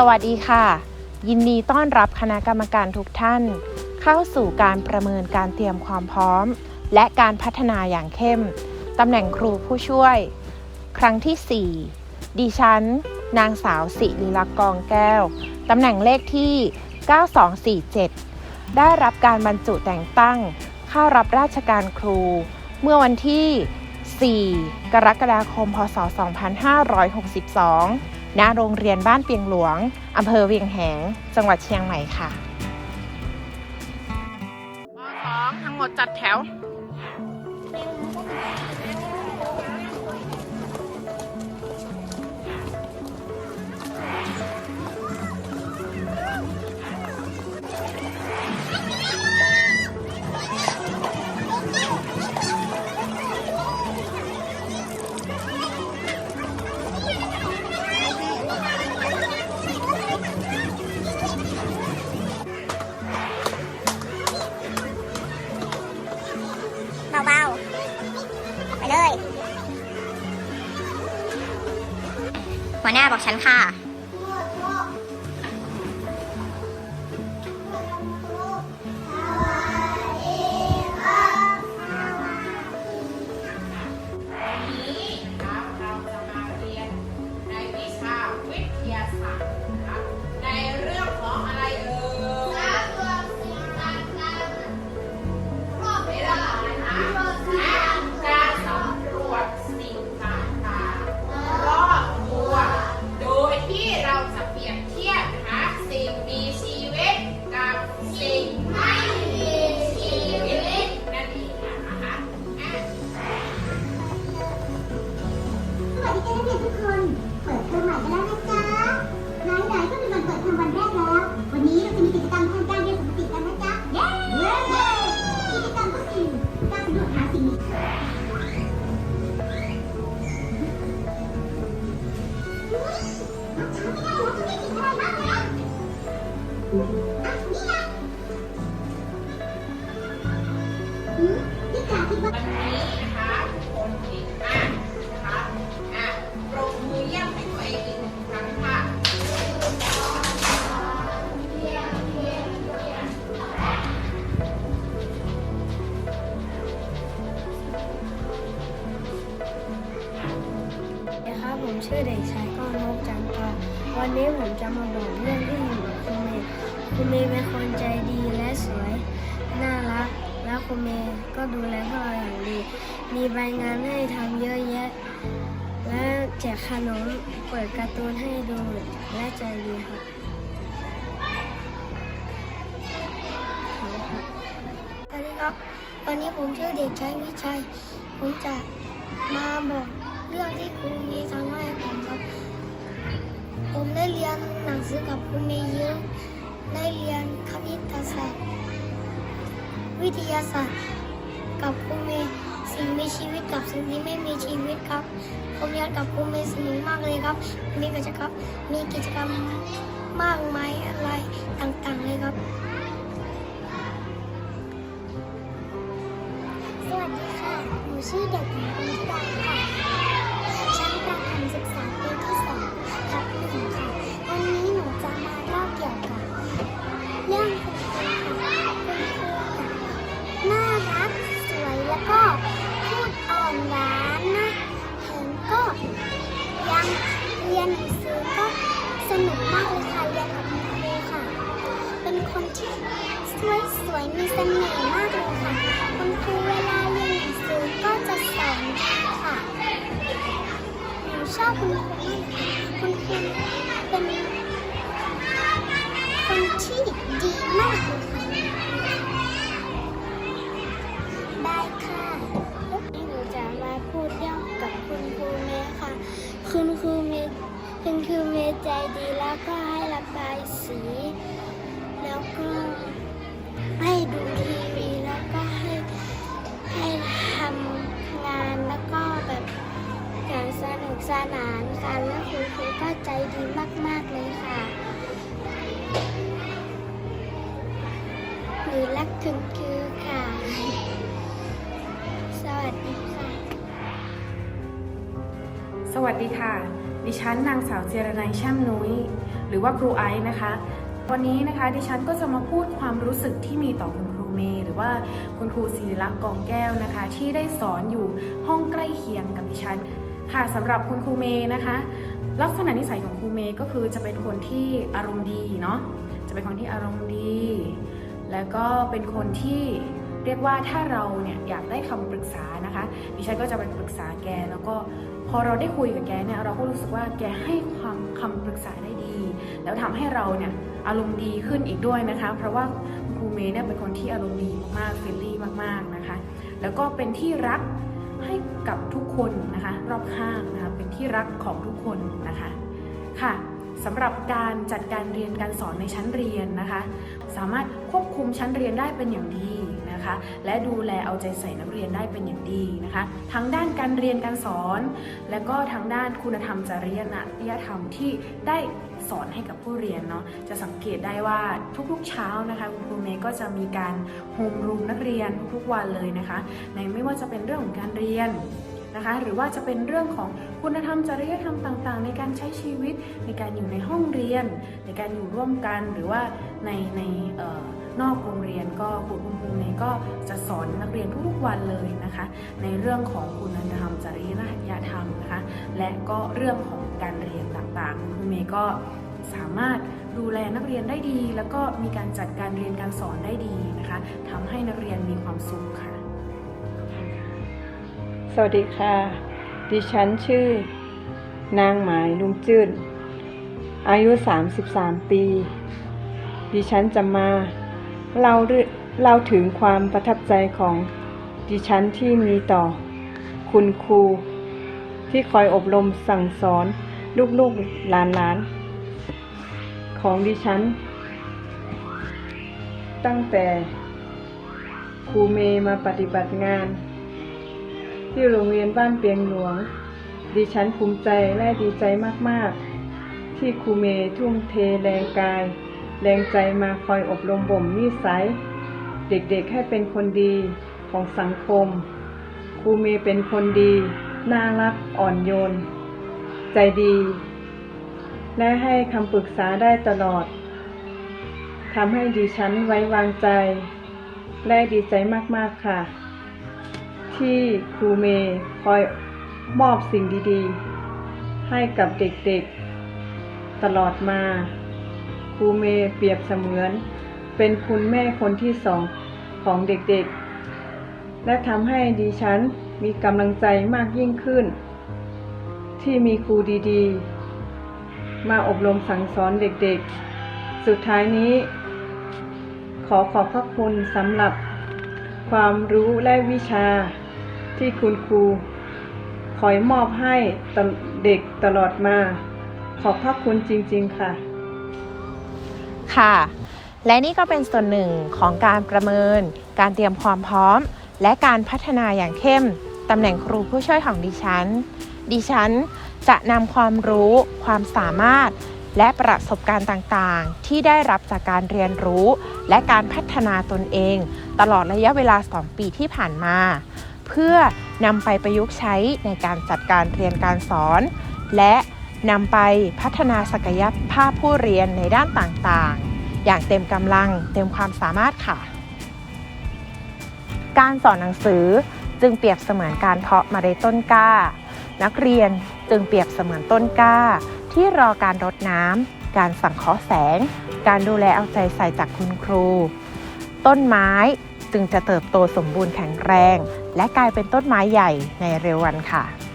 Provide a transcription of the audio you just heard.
สวัสดีค่ะ ยินดีต้อนรับคณะกรรมการทุกท่าน เข้าสู่การประเมินการเตรียมความพร้อม และการพัฒนาอย่างเข้มตำแหน่งครูผู้ช่วย ครั้งที่ 4 ดิฉัน นางสาวสิริลักษณ์กองแก้ว ตำแหน่งเลขที่ 9247 ได้รับการบรรจุแต่งตั้ง เข้ารับราชการครู เมื่อวันที่ 4 กรกฎาคม พศ 2562 ณโรงเรียนบ้านเปียงหลวงอำเภอเวียงแหง จังหวัดเชียงใหม่ค่ะป .2 ทั้งหมดจัดแถว หัวหน้าบอกฉันค่ะ วันนี้นะคะทุกคนเก่งมากนะคะอะปรบมือเยี่ยมให้ตัวเองอีกหนึ่งครั้งค่ะนะครับผมชื่อเด็กชายก้อนกจันทร์วันนี้ผมจะมาบอกเรื่องที่อยู่กับคุณเมย์คุณเมย์เป็นคนใจดีและสวย น่ารัก และคุณเมย์ก็ดูแลพวกเราอย่างดี มีใบงานให้ทำเยอะแยะ และแจกขนมเปิดการ์ตูนให้ดูและใจดีครับขอบคุณครับสวัสดีครับ วันนี้ผมชื่อเด็กชายวิชัย ผมจะมาบอกเรื่องที่ครูเมย์ทำให้ผมครับ ผมได้เรียนหนังสือกับครูเมย์เยอะ ได้เรียนคณิตศาสตร์ วิทยาศาสตร์ กับครูเมย์สิ่งมีชีวิตกับสิ่งที่ไม่มีชีวิตครับผมเรียนกับครูเมย์สนุกมากเลยครับ มีกิจกรรมมีกิจกรรมมากมายอะไรต่างๆเลยครับ สวัสดีค่ะ หนูชื่อเด็กหญิงอินทิดาค่ะชั้นประถมศึกษาปีที่สองทับหนึ่งค่ะ อบคุณครูคุณครูเป็นคนที่ดีมากเลยค่ะได้ค่ะหนูจะมาพูดเรื่องกับคุณครูเมย์ค่ะ คุณครูเมย์คุณครูเมย์ใจดีแล้วก็ให้ระบายสี แล้วก็ให้ดูทีวี อย่างสนุกสนานกันแล้วคุณครูก็ใจดีมาก ๆ เลยค่ะหนูรักคุณครูค่ะ สวัสดีค่ะ สวัสดีค่ะ ดิฉันนางสาวเจรนัยช่ำนุ้ย หรือว่าครูไอซ์นะคะ วันนี้นะคะดิฉันก็จะมาพูดความรู้สึกที่มีต่อคุณครูเมย์หรือว่าคุณครูศิริลักษ์กองแก้วนะคะ ที่ได้สอนอยู่ห้องใกล้เคียงกับดิฉัน ค่ะสำหรับคุณครูเมย์นะคะ ลักษณะนิสัยของครูเมย์ก็คือจะเป็นคนที่อารมณ์ดีเนาะจะเป็นคนที่อารมณ์ดี แล้วก็เป็นคนที่เรียกว่าถ้าเราเนี่ยอยากได้คำปรึกษานะคะดิฉันก็จะไปปรึกษาแก แล้วก็พอเราได้คุยกับแกเนี่ยเราก็รู้สึกว่าแกให้ความคำปรึกษาได้ดี แล้วทำให้เราเนี่ยอารมณ์ดีขึ้นอีกด้วยนะคะ เพราะว่าครูเมย์เนี่ยเป็นคนที่อารมณ์ดีมากๆเฟรนลี่มากๆนะคะ แล้วก็เป็นที่รักให้ กับทุกคนนะคะ รอบข้างนะคะเป็นที่รักของทุกคนนะคะค่ะสำหรับการจัดการเรียนการสอนในชั้นเรียนนะคะ สามารถควบคุมชั้นเรียนได้เป็นอย่างดี นะคะ และดูแลเอาใจใส่นักเรียนได้เป็นอย่างดีนะคะ ทั้งด้านการเรียนการสอน และก็ทั้งด้านคุณธรรมจริยธรรมที่ได้สอนให้กับผู้เรียนเนาะจะสังเกตได้ว่าทุกๆเช้านะคะคุณครูเมย์ก็จะมีการโฮมรูมนักเรียนทุกๆวันเลยนะคะ ในไม่ว่าจะเป็นเรื่องของการเรียนนะคะหรือว่าจะเป็นเรื่องของคุณธรรมจริยธรรมต่างๆ ในการใช้ชีวิตในการอยู่ในห้องเรียน ในการอยู่ร่วมกันหรือว่า ในในออนอกโรงเรียนก็ครูคุณครูเมย์ก็จะสอนนักเรียนทุกๆวันเลยนะคะ ในเรื่องของคุณธรรมจริยธรรมนะคะและก็เรื่องของการเรียนต่างๆครูเมย์ก็สามารถดูแลนักเรียนได้ดี แล้วก็มีการจัดการเรียนการสอนได้ดีนะคะทำให้นักเรียนมีความสุขค่ะ สวัสดีค่ะ ดิฉันชื่อ นางหมายลุงจื้นอายุ 33 ปี ดิฉันจะมาเล่าเล่าถึงความประทับใจของดิฉันที่มีต่อ คุณครู ที่คอยอบรมสั่งสอนลูกๆหลานๆ ของดิฉัน ตั้งแต่ครูเมย์มาปฏิบัติงาน ที่โรงเรียนบ้านเปียงหลวง ดิฉันภูมิใจและดีใจมาก ๆ ที่ครูเมย์ทุ่มเทแรงกาย แรงใจมาคอยอบรมบ่มนิสัย เด็กๆให้เป็นคนดีของสังคม ครูเมย์เป็นคนดี น่ารักอ่อนโยน ใจดี และให้คำปรึกษาได้ตลอดทำให้ดิฉันไว้วางใจ และดีใจมากๆค่ะ ที่ครูเมย์คอยมอบสิ่งดีๆ ให้กับเด็กๆ ตลอดมา ครูเมย์เปรียบเสมือน เป็นคุณแม่คนที่สองของเด็กๆ และทำให้ดิฉันมีกำลังใจมากยิ่งขึ้น ที่มีครูดีๆ มาอบรมสั่งสอนเด็กๆ สุดท้ายนี้ ขอขอบพระคุณสำหรับความรู้และวิชาที่คุณครูคอยมอบให้เด็กตลอดมา ขอบพระคุณจริง ๆ ค่ะ ค่ะ และนี่ก็เป็นส่วนหนึ่งของการประเมิน การเตรียมความพร้อม และการพัฒนาอย่างเข้มตำแหน่งครูผู้ช่วยของดิฉัน ดิฉันจะนำความรู้ ความสามารถ และประสบการณ์ต่างๆ ที่ได้รับจากการเรียนรู้ และการพัฒนาตนเอง ตลอดระยะเวลา 2 ปีที่ผ่านมา เพื่อนำไปประยุกต์ใช้ในการจัดการเรียนการสอน และ นำไปพัฒนาศักยภาพผู้เรียนในด้านต่างๆ อย่างเต็มกำลังเต็มความสามารถค่ะ การสอนหนังสือจึงเปรียบเสมือนการเพาะเมล็ดต้นกล้า นักเรียนจึงเปรียบเสมือนต้นกล้า ที่รอการรดน้ำการสังเคราะห์แสง การดูแลเอาใจใส่จากคุณครู ต้นไม้จึงจะเติบโตสมบูรณ์แข็งแรง และกลายเป็นต้นไม้ใหญ่ในเร็ววันค่ะ